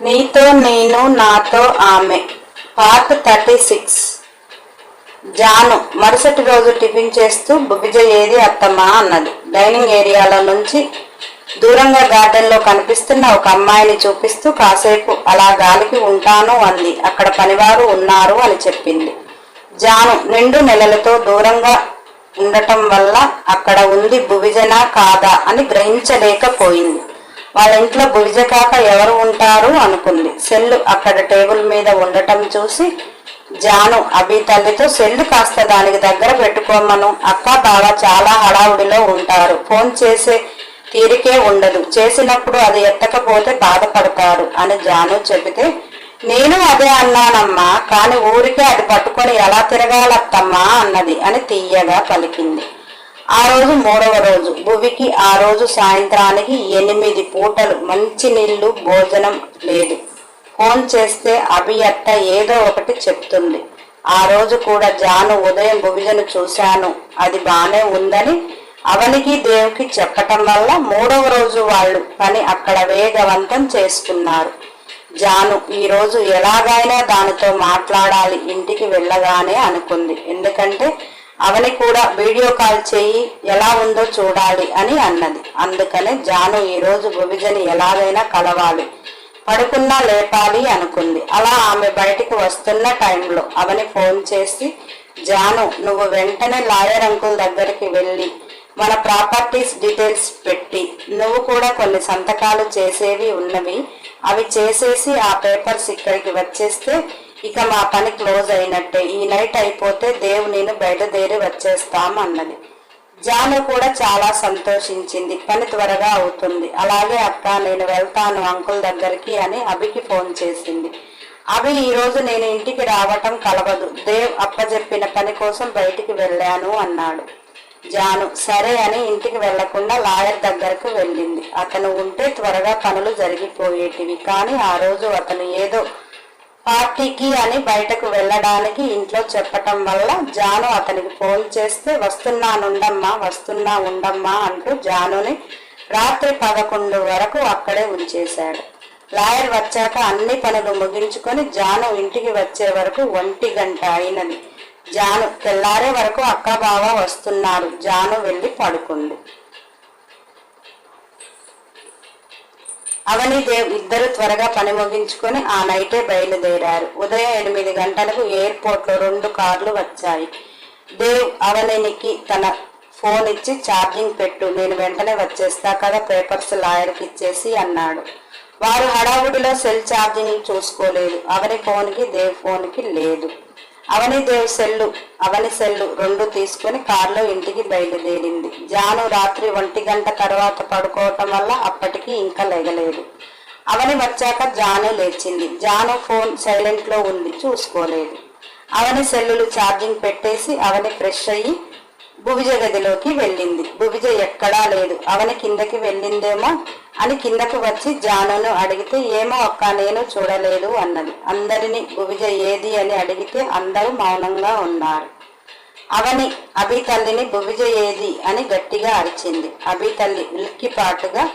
నీతో నేను నాతో ఆమె. Part thirty six. జాను మరుసటి రోజు టిఫిన్ చేస్తూ బుబిజ ఏది అత్తమ్మా అన్నది. డైనింగ్ ఏరియాలో నుంచి దూరంగా గార్డెన్లో కనిపిస్తున్న ఒక అమ్మాయిని చూపిస్తూ కాసేపు అలా గాలికి ఉంటాను అంది. అక్కడ పనివారు ఉన్నారు అని చెప్పింది. జాను రెండు నెలలతో దూరంగా ఉండటం వల్ల అక్కడ ఉంది భువిజన కాదా అని గ్రహించలేకపోయింది. వాళ్ళ ఇంట్లో భువిజ కాక ఎవరు ఉంటారు అనుకుంది. సెల్లు అక్కడ టేబుల్ మీద ఉండటం చూసి జాను అభి తల్లితో సెల్లు కాస్త దానికి దగ్గర పెట్టుకోమను. అక్క బావ చాలా హడావుడిలో ఉంటారు. ఫోన్ చేసే తీరికే ఉండదు. చేసినప్పుడు అది ఎత్తకపోతే బాధపడతారు అని జాను చెబితే నేను అదే అన్నానమ్మా కాని ఊరికే అది పట్టుకొని ఎలా తిరగాలత్తమ్మా అన్నది అని తీయగా పలికింది. ఆ రోజు మూడవ రోజు. భువికి ఆ రోజు సాయంత్రానికి ఎనిమిది పూటలు మంచి నీళ్ళు భోజనం లేదు. ఫోన్ చేస్తే అభియట్ట ఏదో ఒకటి చెప్తుంది. ఆ రోజు కూడా జాను ఉదయం భువిజను చూశాను. అది బానే ఉందని అవనికి దేవుకి చెప్పటం వల్ల మూడవ రోజు వాళ్ళు పని అక్కడ వేగవంతం చేసుకున్నారు జాను ఈరోజు ఎలాగైనా దానితో మాట్లాడాలి ఇంటికి వెళ్ళగానే అనుకుంది. ఎందుకంటే అవని కూడా వీడియో కాల్ చేయి ఎలా ఉందో చూడాలి అని అన్నది. అందుకనే జాను ఈరోజు భువిజని ఎలాగైనా కలవాలి. పడుకున్నా లేపాలి అనుకుంది. అలా ఆమె బయటికి వస్తున్న టైంలో అవని ఫోన్ చేసి జాను నువ్వు వెంటనే లాయర్ అంకుల్ దగ్గరికి వెళ్ళి మన ప్రాపర్టీస్ డీటెయిల్స్ పెట్టి నువ్వు కూడా కొన్ని సంతకాలు చేసేవి ఉన్నవి అవి చేసేసి ఆ పేపర్స్ ఇక్కడికి వచ్చేస్తే ఇక మా పని క్లోజ్ అయినట్టే. ఈ నైట్ అయిపోతే దేవు నేను బయలుదేరి వచ్చేస్తాం అన్నది. జాను కూడా చాలా సంతోషించింది. పని త్వరగా అవుతుంది. అలాగే అక్క నేను వెళ్తాను అంకుల్ దగ్గరికి అని అభికి ఫోన్ చేసింది. అభి ఈరోజు నేను ఇంటికి రావటం కలవదు. దేవ్ అప్పజెప్పిన పని కోసం బయటికి వెళ్ళాను అన్నాడు. జాను సరే అని ఇంటికి వెళ్ళకుండా లాయర్ దగ్గరకు వెళ్ళింది. అతను ఉంటే త్వరగా పనులు జరిగిపోయేటివి. కానీ ఆ రోజు అతను ఏదో పార్టీకి అని బయటకు వెళ్ళడానికి ఇంట్లో చెప్పటం వల్ల జాను అతనికి ఫోన్ చేస్తే వస్తున్నానుండమ్మా వస్తున్నా ఉండమ్మా అంటూ జానుని రాత్రి పదకొండు వరకు అక్కడే ఉంచేశాడు. లాయర్ వచ్చాక అన్ని పనులు ముగించుకొని జాను ఇంటికి వచ్చే వరకు ఒంటి గంట అయినది. జాను తెల్లారే వరకు అక్క బావ వస్తున్నారు జాను వెళ్ళి పడుకుంది. అవని దేవ్ ఇద్దరు త్వరగా పని ముగించుకొని ఆ నైటే బయలుదేరారు. ఉదయం ఎనిమిది గంటలకు ఎయిర్పోర్ట్లో రెండు కార్లు వచ్చాయి. దేవ్ అవనికి తన ఫోన్ ఇచ్చి ఛార్జింగ్ పెట్టు నేను వెంటనే వచ్చేస్తా కదా పేపర్స్ లాయర్కి ఇచ్చేసి అన్నాడు. వారు హడావుడిలో సెల్ ఛార్జింగ్ చూసుకోలేదు. అవని ఫోన్కి దేవ్ ఫోన్కి లేదు. అవని దేవ్ సెల్లు అవని సెల్లు రెండు తీసుకుని కారులో ఇంటికి బయలుదేరింది. జాను రాత్రి ఒంటి గంట తర్వాత పడుకోవటం వల్ల అప్పటికి ఇంకా లేగలేదు. అవని వచ్చాక జాను లేచింది. జాను ఫోన్ సైలెంట్లో ఉంది చూసుకోలేదు. అవని సెల్లులు ఛార్జింగ్ పెట్టేసి అవని ఫ్రెష్ అయ్యి భువిజ గదిలోకి వెళ్ళింది. భువిజ ఎక్కడా లేదు. అవని కిందకి వెళ్ళిందేమో అని కిందకు వచ్చి జానును అడిగితే ఏమో అక్క నేను చూడలేదు అన్నది. అందరిని భువిజ ఏది అని అడిగితే అందరూ మౌనంగా ఉన్నారు. అవని అభి తల్లిని భువిజ ఏది అని గట్టిగా అరిచింది. అభి తల్లి ఉలిక్కిపాటుగా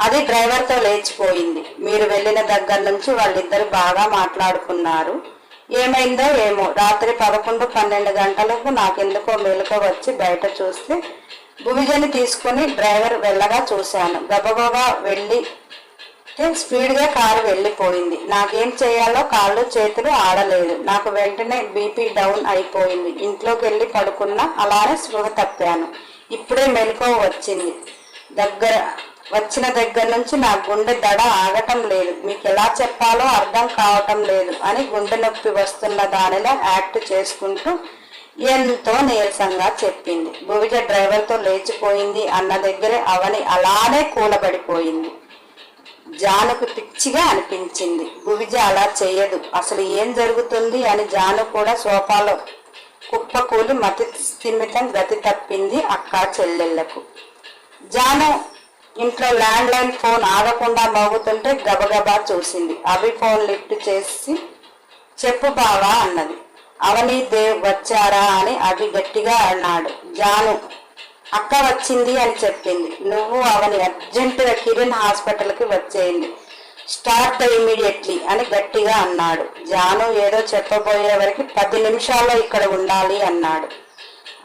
అది డ్రైవర్తో లేచిపోయింది. మీరు వెళ్ళిన దగ్గర నుంచి వాళ్ళిద్దరు బాగా మాట్లాడుకున్నారు. ఏమైందో ఏమో. రాత్రి పదకొండు పన్నెండు గంటలకు నాకెందుకో మెలకు వచ్చి బయట చూస్తే భువిజని తీసుకుని డ్రైవర్ వెళ్ళగా చూశాను. గబగబా వెళ్ళి స్పీడ్గా కారు వెళ్ళిపోయింది. నాకేం చేయాలో కాళ్ళు చేతులు ఆడలేదు. నాకు వెంటనే బీపీ డౌన్ అయిపోయింది. ఇంట్లోకి వెళ్ళి పడుకున్నా అలానే స్పృహ తప్పాను. ఇప్పుడే మెలకువ వచ్చింది. దగ్గర వచ్చిన దగ్గర నుంచి నా గుండె దడ ఆగటం లేదు. మీకు ఎలా చెప్పాలో అర్థం కావటం లేదు అని గుండె నొప్పి వస్తున్న దానిలో యాక్ట్ చేసుకుంటూ ఎంతో నీరసంగా చెప్పింది. భువిజ డ్రైవర్తో లేచిపోయింది అన్న దగ్గరే అవని అలానే కూలబడిపోయింది. జానుకు పిచ్చిగా అనిపించింది. భువిజ అలా చేయదు. అసలు ఏం జరుగుతుంది అని జాను కూడా సోఫాలో కుప్పకూలి మతి స్థిమితం గతి తప్పింది అక్క చెల్లెళ్ళకు. జాను ఇంట్లో ల్యాండ్ లైన్ ఫోన్ ఆగకుండా మోగుతుంటే గబగబా చూసింది. అవి ఫోన్ లిఫ్ట్ చేసి చెప్పు బావా అన్నది. అవని దేవ్ వచ్చారా అని అవి గట్టిగా అన్నాడు. జాను అక్క వచ్చింది అని చెప్పింది. నువ్వు అవని అర్జెంటుగా కిరణ్ హాస్పిటల్కి వచ్చేయండి. స్టార్ట్ ద ఇమీడియట్లీ అని గట్టిగా అన్నాడు. జాను ఏదో చెప్పబోయే వరకు పది నిమిషాల్లో ఇక్కడ ఉండాలి అన్నాడు.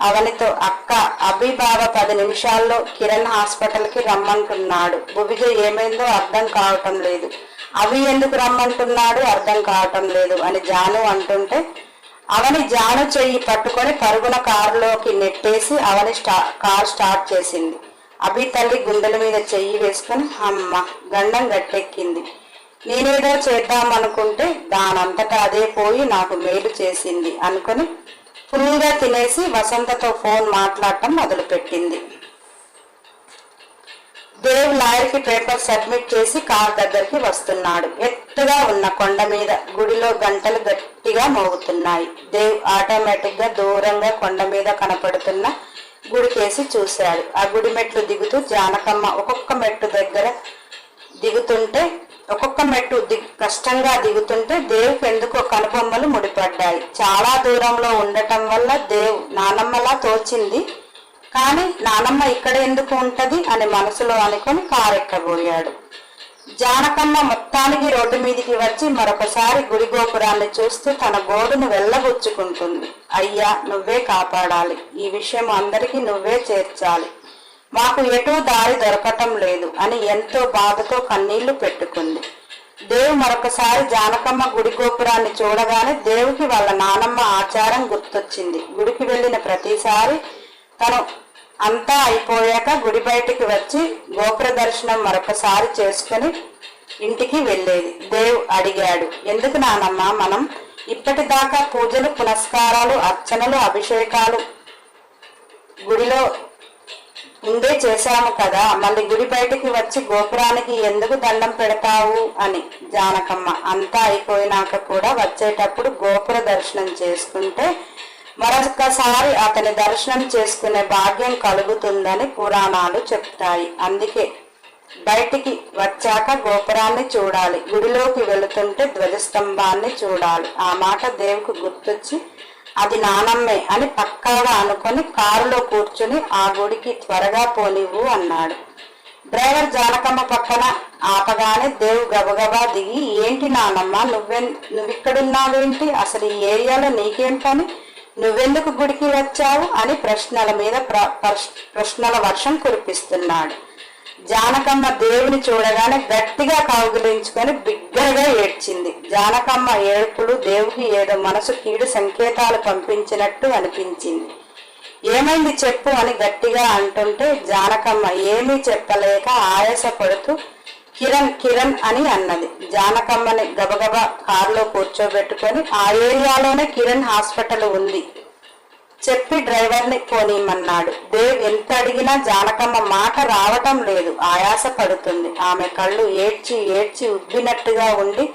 అవనితో అక్క అభి బావ పది నిమిషాల్లో కిరణ్ హాస్పిటల్కి రమ్మంటున్నాడు. భువిజ ఏమైందో అర్థం కావటం లేదు. అవి ఎందుకు రమ్మంటున్నాడు అర్థం కావటం లేదు అని జాను అంటుంటే అవని జాను చెయ్యి పట్టుకొని పరుగున కారులోకి నెట్టేసి అవని స్టా కార్ స్టార్ట్ చేసింది. అభి తల్లి గుండెల మీద చెయ్యి వేసుకొని అమ్మ గండం గట్టెక్కింది. నేనేదో చేద్దామనుకుంటే దానంతటా అదే పోయి నాకు మేలు చేసింది అనుకొని ఫుల్గా తినేసి వసంతతో ఫోన్ మాట్లాడటం మొదలుపెట్టింది. దేవ్ లాయర్కి పేపర్ సబ్మిట్ చేసి కార్ దగ్గరికి వస్తున్నాడు. ఎత్తుగా ఉన్న కొండ మీద గుడిలో గంటలు గట్టిగా మోగుతున్నాయి. దేవ్ ఆటోమేటిక్గా దూరంగా కొండ మీద కనపడుతున్న గుడికేసి చూశాడు. ఆ గుడి మెట్లు దిగుతూ జానకమ్మ ఒక్కొక్క మెట్టు దగ్గర దిగుతుంటే ఒక్కొక్క మెట్టు దిగ్ కష్టంగా దిగుతుంటే దేవుకి ఎందుకో కనుబొమ్మలు ముడిపడ్డాయి. చాలా దూరంలో ఉండటం వల్ల దేవ్ నానమ్మలా తోచింది. కానీ నానమ్మ ఇక్కడ ఎందుకు ఉంటది అని మనసులో అనుకొని కారెక్కబోయాడు. జానకమ్మ మొత్తానికి రోడ్డు మీదికి వచ్చి మరొకసారి గుడి గోపురాన్ని చూస్తూ తన గోడును వెళ్ళబుచ్చుకుంటుంది. అయ్యా నువ్వే కాపాడాలి. ఈ విషయం అందరికీ నువ్వే చేర్చాలి. మాకు ఎటూ దారి దొరకటం లేదు అని ఎంతో బాధతో కన్నీళ్ళు పెట్టుకుంది. దేవు మరొకసారి జానకమ్మ గుడి గోపురాన్ని చూడగానే దేవుకి వాళ్ళ నానమ్మ ఆచారం గుర్తొచ్చింది. గుడికి వెళ్ళిన ప్రతిసారి తను అంతా అయిపోయాక గుడి బయటికి వచ్చి గోపుర దర్శనం మరొకసారి చేసుకుని ఇంటికి వెళ్ళేది. దేవ్ అడిగాడు ఎందుకు నానమ్మ మనం ఇప్పటిదాకా పూజలు పునస్కారాలు అర్చనలు అభిషేకాలు గుడిలో ముందే చేశాము కదా మళ్ళీ గుడి బయటికి వచ్చి గోపురానికి ఎందుకు దండం పెడతావు అని. జానకమ్మ అంతా అయిపోయినాక కూడా వచ్చేటప్పుడు గోపుర దర్శనం చేసుకుంటే మరొకసారి అతని దర్శనం చేసుకునే భాగ్యం కలుగుతుందని పురాణాలు చెప్తాయి. అందుకే బయటికి వచ్చాక గోపురాన్ని చూడాలి. గుడిలోకి వెళుతుంటే ధ్వజస్తంభాన్ని చూడాలి. ఆ మాట దేవుకు గుర్తొచ్చి అది నానమ్మే అని పక్కాగా అనుకొని కారులో కూర్చుని ఆ గుడికి త్వరగా పోనివ్వు అన్నాడు. డ్రైవర్ జానకమ్మ పక్కన ఆపగానే దేవు గబగబా దిగి ఏంటి నానమ్మ నువ్వె నువ్విక్కడున్నావేంటి? అసలు ఈ ఏరియాలో నీకేం పని? నువ్వెందుకు గుడికి వచ్చావు? అని ప్రశ్నల మీద ప్ర- ప్రశ్నల వర్షం కురిపిస్తున్నాడు. జానకమ్మ దేవుని చూడగానే గట్టిగా కౌగిలించుకొని బిగ్గరగా ఏడ్చింది. జానకమ్మ ఏడుపులు దేవుకి ఏదో మనసు కీడు సంకేతాలు పంపించినట్టు అనిపించింది. ఏమైంది చెప్పు అని గట్టిగా అంటుంటే జానకమ్మ ఏమీ చెప్పలేక ఆయాసపడుతూ కిరణ్ కిరణ్ అని అన్నది. జానకమ్మని గబగబా కారులో కూర్చోబెట్టుకొని ఆ ఏరియాలోనే కిరణ్ హాస్పిటల్ ఉంది. చెప్పి డ్రైవర్ని పోనీమన్నాడు దేవ్ ఎంత అడిగినా జానకమ్మ మాట రావటం లేదు. ఆయాస పడుతుంది ఆమె కళ్ళు ఏడ్చి ఏడ్చి ఉబ్బినట్టుగా ఉండి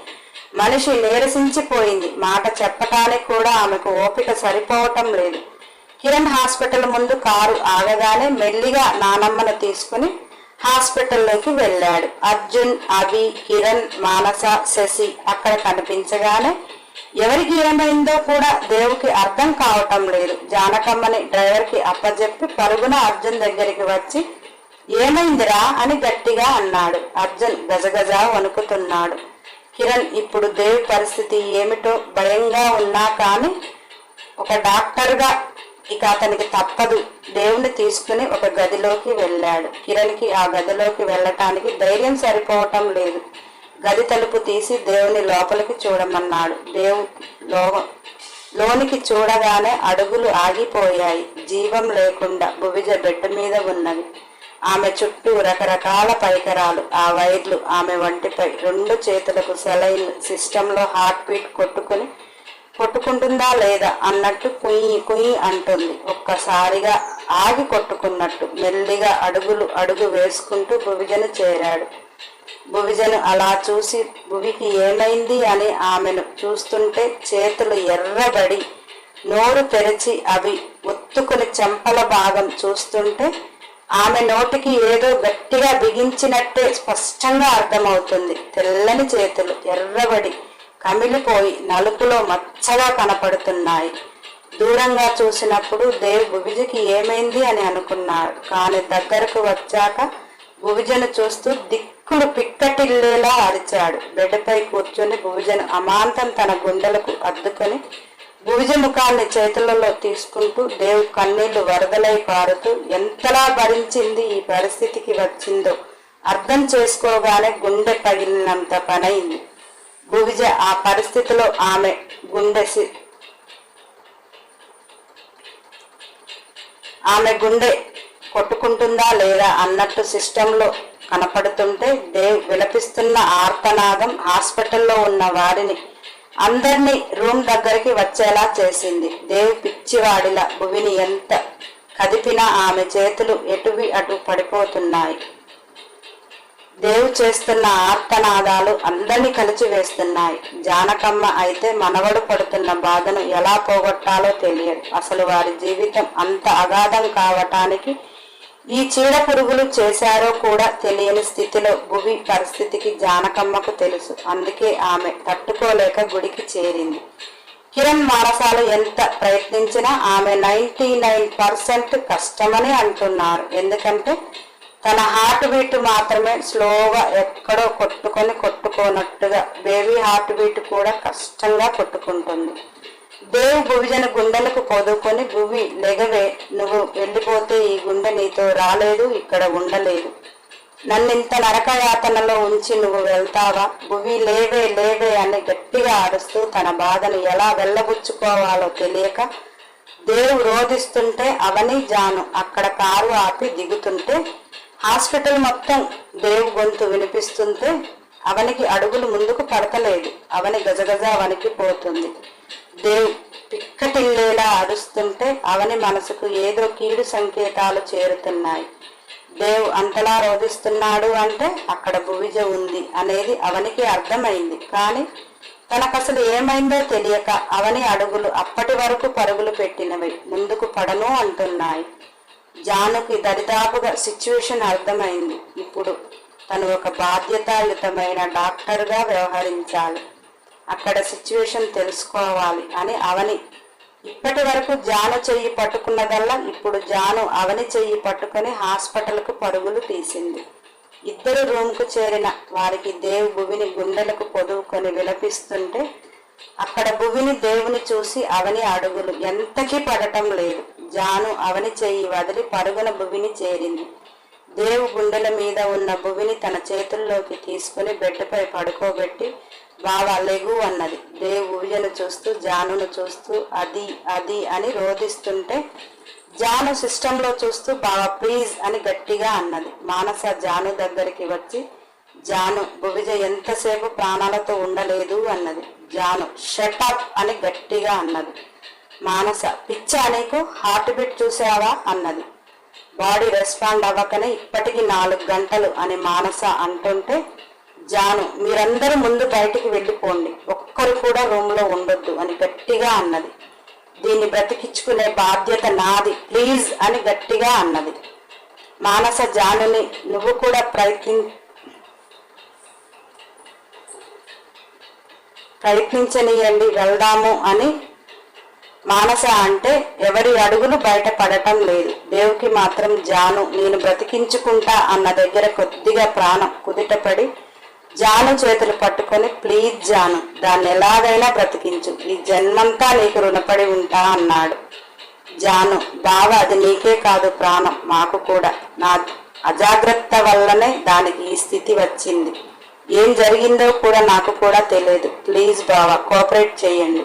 మనిషి నీరసించిపోయింది. మాట చెప్పటానికి కూడా ఆమెకు ఓపిక సరిపోవటం లేదు. కిరణ్ హాస్పిటల్ ముందు కారు ఆగగానే మెల్లిగా నానమ్మను తీసుకుని హాస్పిటల్లోకి వెళ్ళాడు. అర్జున్ అభి కిరణ్ మానస శశి అక్కడ కనిపించగానే ఎవరికి ఏమైందో కూడా దేవుకి అర్థం కావటం లేదు. జానకమ్మని డ్రైవర్కి అప్పజెప్పి పరుగున అర్జున్ దగ్గరికి వచ్చి ఏమైందిరా? అని గట్టిగా అన్నాడు. అర్జున్ గజగజ వణుకుతున్నాడు. కిరణ్ ఇప్పుడు దేవి పరిస్థితి ఏమిటో భయంగా ఉన్నా కానీ ఒక డాక్టర్గా ఇక అతనికి తప్పదు. దేవుని తీసుకుని ఒక గదిలోకి వెళ్ళాడు. కిరణ్కి ఆ గదిలోకి వెళ్ళటానికి ధైర్యం సరిపోవటం లేదు. గది తలుపు తీసి దేవుని లోపలికి చూడమన్నాడు. దేవు లో లోనికి చూడగానే అడుగులు ఆగిపోయాయి. జీవం లేకుండా భువిజ బెడ్ మీద ఉన్నవి. ఆమె చుట్టూ రకరకాల పరికరాలు ఆ వైర్లు ఆమె వంటిపై రెండు చేతులకు సెలైన్ సిస్టంలో హార్ట్ బీట్ కొట్టుకుని కొట్టుకుంటుందా లేదా అన్నట్టు కుయ్యి కుయ్యి అంటుంది. ఒక్కసారిగా ఆగి కొట్టుకున్నట్టు మెల్లిగా అడుగులు అడుగు వేసుకుంటూ భువిజను చేరాడు. భువిజను అలా చూసి భువికి ఏమైంది? అని ఆమెను చూస్తుంటే చేతులు ఎర్రబడి నోరు తెరిచి అవి ఒత్తుకుని చెంపల భాగం చూస్తుంటే ఆమె నోటికి ఏదో గట్టిగా బిగించినట్టే స్పష్టంగా అర్థమవుతుంది. తెల్లని చేతులు ఎర్రబడి కమిలిపోయి నలుపులో మచ్చగా కనపడుతున్నాయి. దూరంగా చూసినప్పుడు దేవ్ భువిజికి ఏమైంది అని అనుకున్నాడు. కానీ దగ్గరకు వచ్చాక భువిజను చూస్తూ దిక్కులు పిక్కటిల్లేలా అరిచాడు. బెడ్డపై కూర్చొని భువిజను అమాంతం తన గుండెలకు అద్దుకొని భువిజ ముఖాన్ని చేతులలో తీసుకుంటూ దేవు కన్నీళ్ళు వరదలై పారుతూ ఎంతలా భరించింది ఈ పరిస్థితికి వచ్చిందో అర్థం చేసుకోగానే గుండె పగిలినంత పనైంది. భువిజ ఆ పరిస్థితిలో ఆమె గుండె సి- ఆమె గుండె కొట్టుకుంటుందా లేదా అన్నట్టు సిస్టంలో కనపడుతుంటే దేవ్ విలపిస్తున్న ఆర్తనాదం హాస్పిటల్లో ఉన్న వారిని అందరినీ రూమ్ దగ్గరికి వచ్చేలా చేసింది. దేవ్ పిచ్చివాడిలా భువిని ఎంత కదిపినా ఆమె చేతులు ఎటువి అటు పడిపోతున్నాయి. దేవు చేస్తున్న ఆర్తనాదాలు అందరినీ కలిసి వేస్తున్నాయి. జానకమ్మ అయితే మనవడు పడుతున్న బాధను ఎలా పోగొట్టాలో తెలియదు. అసలు వారి జీవితం అంత అగాధం కావటానికి ఈ చీడ పురుగులు చేశారో కూడా తెలియని స్థితిలో భువి పరిస్థితికి జానకమ్మకు తెలుసు. అందుకే ఆమె తట్టుకోలేక గుడికి చేరింది. కిరణ్ మానసాలు ఎంత ప్రయత్నించినా ఆమె నైంటీ నైన్ పర్సెంట్ కష్టమని అంటున్నారు. ఎందుకంటే తన హార్ట్ బీట్ మాత్రమే స్లోగా ఎక్కడో కొట్టుకొని కొట్టుకోనట్టుగా బేబీ హార్ట్ బీట్ కూడా కష్టంగా కొట్టుకుంటుంది. దేవు భువిజన గుండెలకు పొదుకొని భువి లెగవే నువ్వు వెళ్ళిపోతే ఈ గుండె నీతో రాలేదు ఇక్కడ ఉండలేదు. నన్నింత నరకయాతనలో ఉంచి నువ్వు వెళ్తావా? భువి లేవే లేవే అని గట్టిగా ఆడుస్తూ తన బాధను ఎలా వెళ్ళబుచ్చుకోవాలో తెలియక దేవు రోధిస్తుంటే అవని జాను అక్కడ కారు ఆపి దిగుతుంటే హాస్పిటల్ మొత్తం దేవు గొంతు వినిపిస్తుంటే అవనికి అడుగులు ముందుకు పడతలేదు. అవని గజగజ వణికిపోతుంది. దేవ్ పిక్కటిల్లేలా అరుస్తుంటే అవని మనసుకు ఏదో కీడు సంకేతాలు చేరుతున్నాయి. దేవ్ అంతలా రోధిస్తున్నాడు అంటే అక్కడ భువిజ ఉంది అనేది అవనికి అర్థమైంది. కానీ తనకు అసలు ఏమైందో తెలియక అవని అడుగులు అప్పటి వరకు పరుగులు పెట్టినవి. ముందుకు పడను అంటున్నాయి. జానుకి దరిదాపుగా సిచ్యువేషన్ అర్థమైంది. ఇప్పుడు తను ఒక బాధ్యతాయుతమైన డాక్టర్గా వ్యవహరించాలి. అక్కడ సిచ్యువేషన్ తెలుసుకోవాలి అని అవని. ఇప్పటి వరకు జాను చెయ్యి పట్టుకున్నదల్లా ఇప్పుడు జాను అవని చెయ్యి పట్టుకొని హాస్పిటల్కు పరుగులు తీసింది. ఇద్దరు రూమ్కు చేరిన వారికి దేవు భువిని గుండెలకు పొదువుకొని విలపిస్తుంటే అక్కడ భువిని దేవుని చూసి అవని అడుగులు ఎంతకీ పడటం లేదు. జాను అవని చెయ్యి వదిలి పరుగున భువిని చేరింది. దేవు గుండెల మీద ఉన్న భువిని తన చేతుల్లోకి తీసుకుని బెడ్పై పడుకోబెట్టి బావా లెగు అన్నది. దేవు ఊయను చూస్తూ జానును చూస్తూ అది అది అని రోధిస్తుంటే జాను సిస్టంలో చూస్తూ బావా ప్లీజ్ అని గట్టిగా అన్నది. మానస జాను దగ్గరికి వచ్చి జాను భువిజ ఎంతసేపు ప్రాణాలతో ఉండలేదు అన్నది. జాను షటప్ అని గట్టిగా అన్నది. మానస పిచ్చా నీకు హార్ట్ బీట్ చూసావా? అన్నది. బాడీ రెస్పాండ్ అవ్వకనే ఇప్పటికి నాలుగు గంటలు అని మానస అంటుంటే జాను మీరందరూ ముందు బయటికి వెళ్ళిపోండి. ఒక్కరు కూడా రూమ్లో ఉండొద్దు అని గట్టిగా అన్నది. దీన్ని బ్రతికించుకునే బాధ్యత నాది ప్లీజ్ అని గట్టిగా అన్నది. మానస జానుని నువ్వు కూడా ప్రయత్ని ప్రయత్నించనియండి వెళ్దాము అని మానస అంటే ఎవరి అడుగులు బయట పడటం లేదు. దేవుకి మాత్రం జాను నేను బ్రతికించుకుంటా అన్న దగ్గర కొద్దిగా ప్రాణం కుదిటపడి జాను చేతులు పట్టుకొని ప్లీజ్ జాను దాన్ని ఎలాగైనా బ్రతికించు. ఈ జన్మంతా నీకు రుణపడి ఉంటా అన్నాడు. జాను బావ అది నీకే కాదు ప్రాణం. మాకు కూడా. నా అజాగ్రత్త వల్లనే దానికి ఈ స్థితి వచ్చింది. ఏం జరిగిందో కూడా నాకు కూడా తెలియదు. ప్లీజ్ బావ కోఆపరేట్ చేయండి.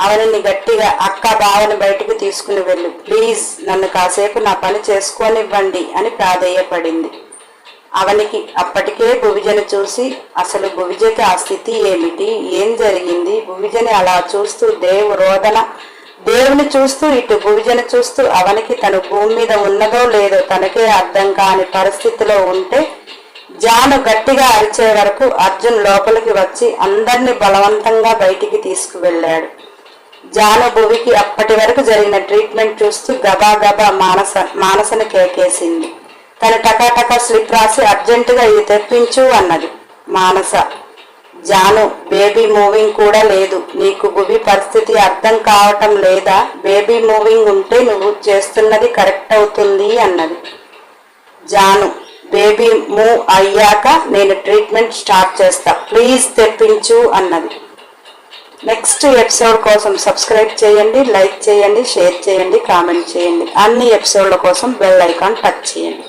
అవనిని గట్టిగా అక్క బావని బయటకు తీసుకుని వెళ్ళు. ప్లీజ్ నన్ను కాసేపు నా పని చేసుకొనివ్వండి అని ప్రాధేయపడింది. అవనికి అప్పటికే భువిజను చూసి అసలు భువిజకి ఆ స్థితి ఏమిటి? ఏం జరిగింది? భువిజని అలా చూస్తూ దేవు రోదన దేవుని చూస్తూ ఇటు భువిజను చూస్తూ అవనికి తను భూమి మీద ఉన్నదో లేదో తనకే అర్థం కాని పరిస్థితిలో ఉంటే జాను గట్టిగా అరిచే వరకు అర్జున్ లోపలికి వచ్చి అందరిని బలవంతంగా బయటికి తీసుకువెళ్ళాడు. జాను భువికి అప్పటి వరకు జరిగిన ట్రీట్మెంట్ చూస్తూ గబా గబా మానస మానసను కేకేసింది. తను టకాటకా స్లిప్ రాసి అర్జెంటుగా ఇది తెప్పించు అన్నది. మానస. జాను బేబీ మూవింగ్ కూడా లేదు. నీకు గుబి పరిస్థితి అర్థం కావటం లేదా? బేబీ మూవింగ్ ఉంటే నువ్వు చేస్తున్నది కరెక్ట్ అవుతుంది అన్నది. జాను బేబీ మూవ్ అయ్యాక నేను ట్రీట్మెంట్ స్టార్ట్ చేస్తా. ప్లీజ్ తెప్పించు అన్నది. నెక్స్ట్ ఎపిసోడ్ కోసం సబ్స్క్రైబ్ చేయండి లైక్ చేయండి షేర్ చేయండి కామెంట్ చేయండి. అన్ని ఎపిసోడ్ల కోసం బెల్ ఐకాన్ టచ్ చేయండి.